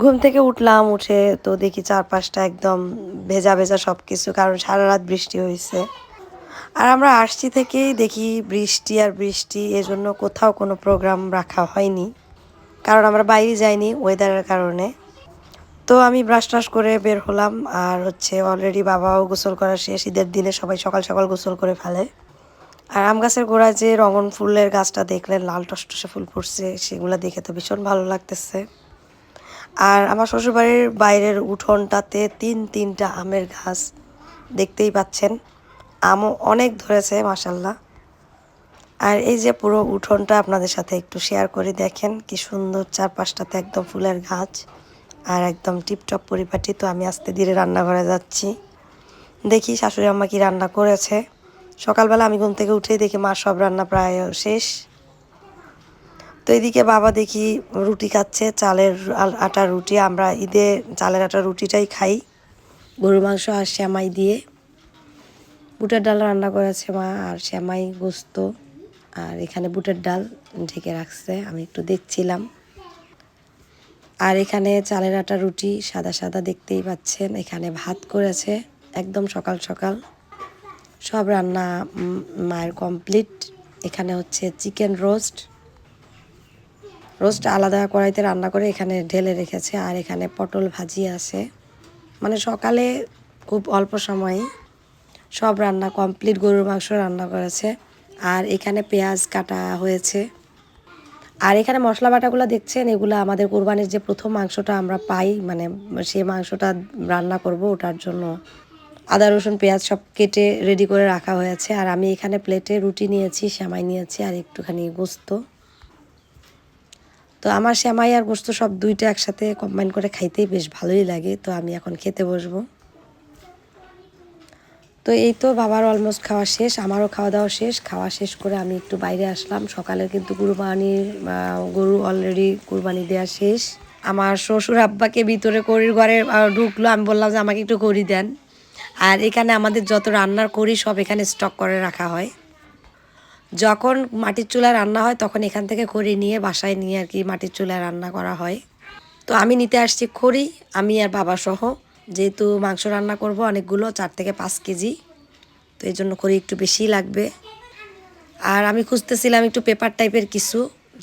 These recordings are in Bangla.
ঘুম থেকে উঠলাম, উঠে তো দেখি চারপাশটা একদম ভেজা ভেজা সব কিছু কারণ সারা রাত বৃষ্টি হয়েছে। আর আমরা আসছি থেকেই দেখি বৃষ্টি আর বৃষ্টি, এজন্য কোথাও কোনো প্রোগ্রাম রাখা হয়নি। কারণ আমরা বাইরে যাইনি ওয়েদারের কারণে। তো আমি ব্রাশ ট্রাশ করে বের হলাম, আর হচ্ছে অলরেডি বাবাও গোসল করা শেষ, ঈদের দিনে সবাই সকাল সকাল গোসল করে ফেলে। আর আম গাছের গোড়ায় যে রঙন ফুলের গাছটা দেখলেন, লাল টসটসে ফুল ফুটছে, সেগুলো দেখে তো ভীষণ ভালো লাগতেছে। আর আমার শ্বশুরবাড়ির বাইরের উঠোনটাতে তিন তিনটা আমের গাছ দেখতেই পাচ্ছেন। আমও অনেক ধরেছে মাসাল্লাহ আর এই যে পুরো উঠোনটা আপনাদের সাথে একটু শেয়ার করে দেখেন, কি সুন্দর চারপাশটাতে একদম ফুলের গাছ আর একদম টিপটপ পরিপাটি। তো আমি আস্তে ধীরে রান্নাঘরে যাচ্ছি। দেখি শাশুড়ি আম্মা কি রান্না করেছে। সকালবেলা আমি ঘুম থেকে উঠেই দেখি মা সব রান্না প্রায় শেষ। তো এদিকে বাবা দেখি রুটি খাচ্ছে, চালের আটার রুটি। আমরা ঈদে চালের আটা রুটিটাই খাই। গরু মাংস আর শ্যামাই দিয়ে। বুটের ডাল রান্না করেছে মা, আর শ্যামাই গোস্ত, আর এখানে বুটের ডাল ঢেকে রাখছে। আমি একটু দেখছিলাম। আর এখানে চালের আটা, রুটি সাদা সাদা দেখতেই পাচ্ছেন। এখানে ভাত করেছে একদম সকাল সকাল। সব রান্না মায়ের কমপ্লিট এখানে হচ্ছে চিকেন রোস্ট রোস্ট আলাদা কড়াইতে রান্না করে এখানে ঢেলে রেখেছে, আর এখানে পটল ভাজি আছে। মানে সকালে খুব অল্প সময়ে সব রান্না, কমপ্লিট গরুর মাংস রান্না করেছে। আর এখানে পেঁয়াজ কাটা হয়েছে। আর এখানে মশলা বাটাগুলো দেখছেন, এগুলো আমাদের কোরবানির যে প্রথম মাংসটা আমরা পাই মানে সে মাংসটা রান্না করব ওটার জন্য। আদা, রসুন, পেঁয়াজ সব কেটে রেডি করে রাখা হয়েছে। আর আমি এখানে প্লেটে রুটি নিয়েছি শ্যামাই নিয়েছি, আর একটুখানি গোস্ত। তো আমার শ্যামাই আর গোস্ত সব দুইটা একসাথে কম্বাইন করে খাইতেই বেশ ভালোই লাগে। তো আমি এখন খেতে বসবো। তো এই তো বাবার অলমোস্ট খাওয়া শেষ, আমারও খাওয়া দাওয়া শেষ। খাওয়া শেষ করে আমি একটু বাইরে আসলাম। সকালে কিন্তু কুরবানির গরু অলরেডি কুরবানি দেওয়া শেষ। আমার শ্বশুর আব্বাকে ভিতরে করির ঘরে ঢুকলো। আমি বললাম যে, আমাকে একটু করি দেন। আর এখানে আমাদের যত রান্নার করি সব এখানে স্টক করে রাখা হয়। যখন মাটির চুলায় রান্না হয়, তখন এখান থেকে খড়ি নিয়ে বাসায় নিয়ে আর কি মাটির চুলায় রান্না করা হয়। তো আমি নিতে আসছি খড়ি, আমি আর বাবা সহ। যেহেতু মাংস রান্না করব অনেকগুলো, চার থেকে পাঁচ কেজি। তো এই জন্য খড়ি একটু বেশিই লাগবে। আর আমি খুঁজতেছিলাম একটু পেপার টাইপের কিছু,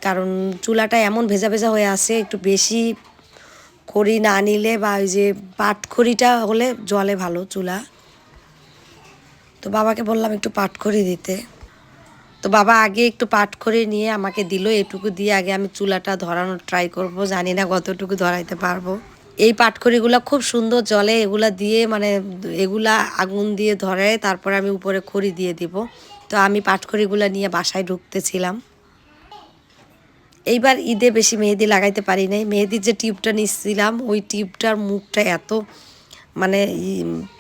কারণ চুলাটা এমন ভেজা ভেজা হয়ে আছে, একটু বেশি খড়ি না নিলে বা ওই যে পাট খড়িটা হলে জলে ভালো চুলা। তো বাবাকে বললাম একটু পাট খড়ি দিতে। তো বাবা আগে একটু পাট করে নিয়ে আমাকে দিল, এটুকু দিয়ে আগে আমি চুলাটা ধরানোর ট্রাই করব, জানি না কতটুকু ধরাইতে পারব। এই পাটখড়িগুলো খুব সুন্দর জলে এগুলা দিয়ে মানে এগুলা আগুন দিয়ে ধরে, তারপরে আমি উপরে খড়ি দিয়ে দিব। তো আমি পাটখড়িগুলো নিয়ে বাসায় ঢুকতেছিলাম। এইবার ঈদে বেশি মেহেদি লাগাইতে পারি নাই। মেহেদির যে টিউবটা নিচ্ছিলাম, ওই টিউবটার মুখটা এত মানে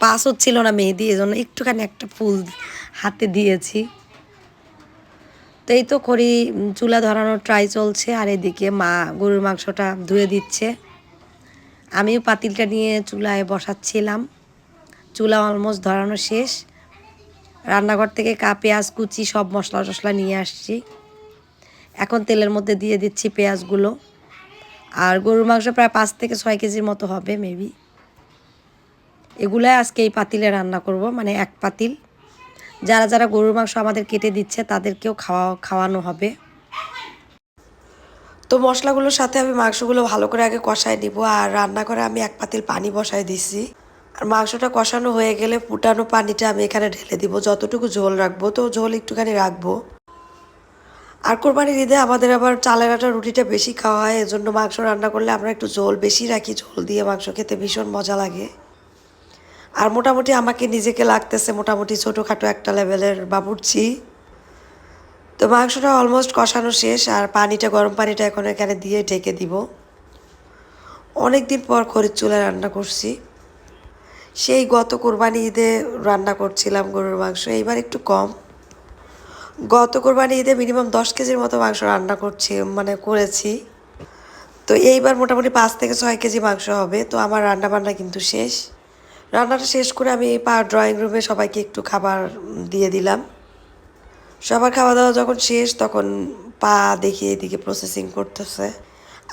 পাস হচ্ছিল না মেহেদি, এজন্য একটুখানি একটা ফুল হাতে দিয়েছি। তো এই তো খড়ি চুলা ধরানোর ট্রাই চলছে, আর এদিকে মা গরুর মাংসটা ধুয়ে দিচ্ছে। আমিও পাতিলটা নিয়ে চুলায় বসাচ্ছিলাম। চুলা অলমোস্ট ধরানো শেষ। রান্নাঘর থেকে কা, পেঁয়াজ, কুচি সব মশলা টশলা নিয়ে আসছি। এখন তেলের মধ্যে দিয়ে দিচ্ছি পেঁয়াজগুলো। আর গরুর মাংস প্রায় পাঁচ থেকে ছয় কেজির মতো হবে মেবি এগুলাই আজকে এই পাতিলে রান্না করব মানে এক পাতিল। যারা যারা গরুর মাংস আমাদের কেটে দিচ্ছে, তাদেরকেও খাওয়া, খাওয়ানো হবে। তো মশলাগুলোর সাথে আমি মাংসগুলো ভালো করে আগে কষায় নিব, আর রান্না করে আমি এক পাতিল পানি বসায় দিছি। আর মাংসটা কষানো হয়ে গেলে ফুটানো পানিটা আমি এখানে ঢেলে দিব, যতটুকু ঝোল রাখব, তো ঝোল একটুখানি রাখব। আর কোরবানির ঈদে আমাদের আবার চালের আটা, রুটিটা বেশি খাওয়া হয়, এজন্য মাংস রান্না করলে আমরা একটু ঝোল বেশি রাখি, ঝোল দিয়ে মাংস খেতে ভীষণ মজা লাগে। আর মোটামুটি আমাকে নিজেকে লাগতেছে মোটামুটি ছোটোখাটো একটা লেভেলের বাবুর্চি। তো মাংসটা অলমোস্ট কষানো শেষ আর পানিটা, গরম পানিটা এখন এখানে দিয়ে ঢেকে দিব। অনেক দিন পর খরিদ চুলায় রান্না করছি। সেই গত কোরবানি ঈদে রান্না করছিলাম গরুর মাংস, এইবার একটু কম। গত কোরবানি ঈদে মিনিমাম দশ কেজির মতো মাংস রান্না করছি মানে করেছি। তো এইবার মোটামুটি পাঁচ থেকে ছয় কেজি মাংস হবে, তো আমার রান্না বান্না কিন্তু শেষ। রান্নাটা শেষ করে আমি পা ড্রয়িং রুমে সবাইকে একটু খাবার দিয়ে দিলাম। সবার খাওয়া দাওয়া যখন শেষ, তখন পা দেখি এদিকে প্রসেসিং করতেছে।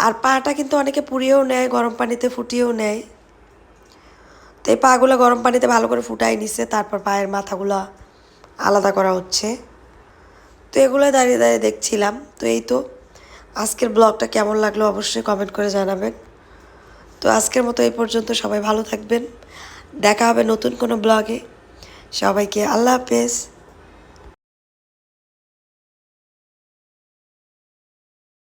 আর পাটা কিন্তু অনেকে পুড়িয়েও নেয়, গরম পানিতে ফুটিয়েও নেয়। তো এই পাগুলো গরম পানিতে ভালো করে ফুটাই নিছে, তারপর পায়ের মাথাগুলো আলাদা করা হচ্ছে। তো এগুলো দাঁড়িয়ে দাঁড়িয়ে দেখছিলাম। তো এই তো, আজকের ব্লগটা কেমন লাগল অবশ্যই কমেন্ট করে জানাবেন। তো আজকের মতো এই পর্যন্ত সবাই ভালো থাকবেন। দেখা হবে নতুন কোনো ব্লগে। সবাইকে আল্লাহ হাফেজ।